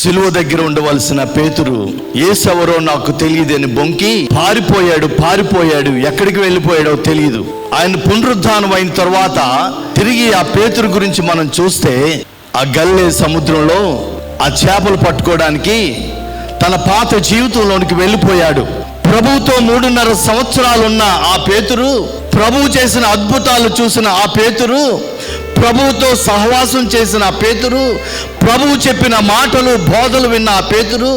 సిలువ దగ్గర ఉండవలసిన పేతురు ఏసెవరో నాకు తెలియదని బొంకి పారిపోయాడు పారిపోయాడు ఎక్కడికి వెళ్ళిపోయాడో తెలియదు. ఆయన పునరుద్ధానం అయిన తర్వాత తిరిగి ఆ పేతురు గురించి మనం చూస్తే ఆ గల్లే సముద్రంలో ఆ చేపలు పట్టుకోవడానికి తన పాత జీవితంలోనికి వెళ్ళిపోయాడు. ప్రభువుతో మూడున్నర సంవత్సరాలున్న ఆ పేతురు ప్రభువు చేసిన అద్భుతాలు చూసిన ఆ పేతురు ప్రభువుతో సహవాసం చేసిన పేతురు ప్రభువు చెప్పిన మాటలు బోధలు విన్న పేతురు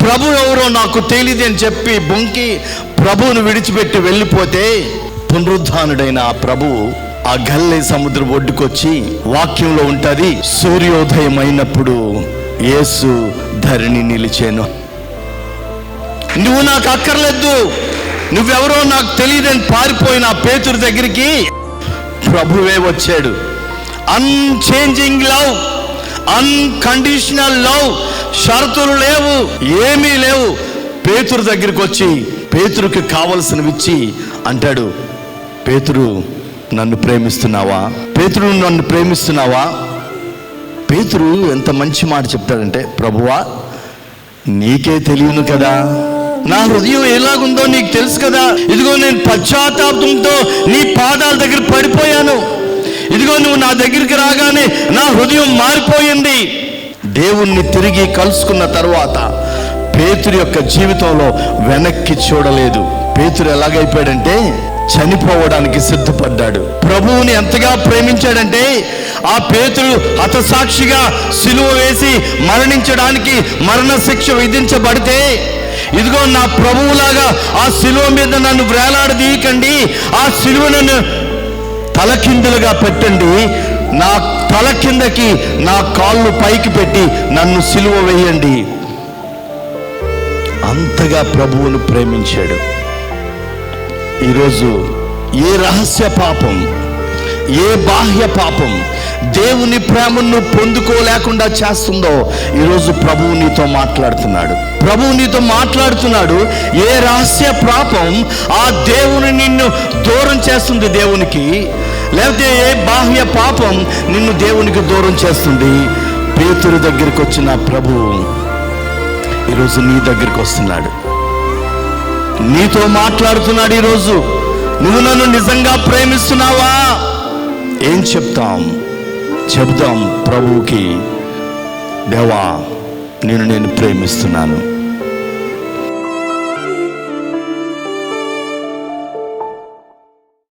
ప్రభు ఎవరో నాకు తెలియదు అని చెప్పి బొంకి ప్రభువును విడిచిపెట్టి వెళ్ళిపోతే పునరుద్ధానుడైన ఆ ప్రభువు ఆ గల్లే సముద్రం ఒడ్డుకొచ్చి వాక్యంలో ఉంటుంది సూర్యోదయం అయినప్పుడు యేసు ధరిని నిలిచాను. నువ్వు నాకు అక్కర్లేదు నువ్వెవరో నాకు తెలియదని పారిపోయిన పేతురు దగ్గరికి. ప్రభువే వచ్చాడు. అన్చేంజింగ్ లవ్ అన్కండిషనల్ లవ్ షరతులు లేవు ఏమీ లేవు. పేతురు దగ్గరికి వచ్చి పేతురుకి కావలసినవిచ్చి అంటాడు పేతురు నన్ను ప్రేమిస్తున్నావా? పేతురు నన్ను ప్రేమిస్తున్నావా? పేతురు ఎంత మంచి మాట చెప్తాడంటే ప్రభువా నీకే తెలియను కదా. నా హృదయం ఎలాగుందో నీకు తెలుసు కదా. ఇదిగో నేను పశ్చాత్తాపంతో నీ పాదాల దగ్గర పడిపోయాను. ఇదిగో నువ్వు నా దగ్గరికి రాగానే నా హృదయం మారిపోయింది. దేవుణ్ణి తిరిగి కలుసుకున్న తర్వాత పేతురు యొక్క జీవితంలో వెనక్కి చూడలేదు. పేతురు ఎలాగైపోయాడంటే చనిపోవడానికి సిద్ధపడ్డాడు. ప్రభువుని ఎంతగా ప్రేమించాడంటే ఆ పేతురు హతసాక్షిగా సిలువ వేసి మరణించడానికి మరణశిక్ష విధించబడితే ఇదిగో నా ప్రభువులాగా ఆ సిలువ మీద నన్ను వేలాడదీయకండి ఆ సిలువ నన్ను తలకిందులుగా పెట్టండి. నా తల కిందకి నా కాళ్ళు పైకి పెట్టి నన్ను సిలువ వేయండి. అంతగా ప్రభువును ప్రేమించాడు. ఈరోజు ఏ రహస్య పాపం ఏ బాహ్య పాపం దేవుని ప్రేమను పొందుకోలేకుండా చేస్తుందో ఈరోజు ప్రభువు నీతో మాట్లాడుతున్నాడు. ప్రభువు నీతో మాట్లాడుతున్నాడు ఏ రహస్య పాపం ఆ దేవుని నిన్ను దూరం చేస్తుంది దేవునికి? లేకపోతే ఏ బాహ్య పాపం నిన్ను దేవునికి దూరం చేస్తుంది? పేతురు దగ్గరికి వచ్చిన ప్రభువు ఈరోజు నీ దగ్గరికి వస్తున్నాడు. నీతో మాట్లాడుతున్నాడు ఈరోజు. నువ్వు నన్ను నిజంగా ప్రేమిస్తున్నావా? ఏం చెప్తాం? చెప్దాం ప్రభువుకి దేవా నేను నేను ప్రేమిస్తున్నాను.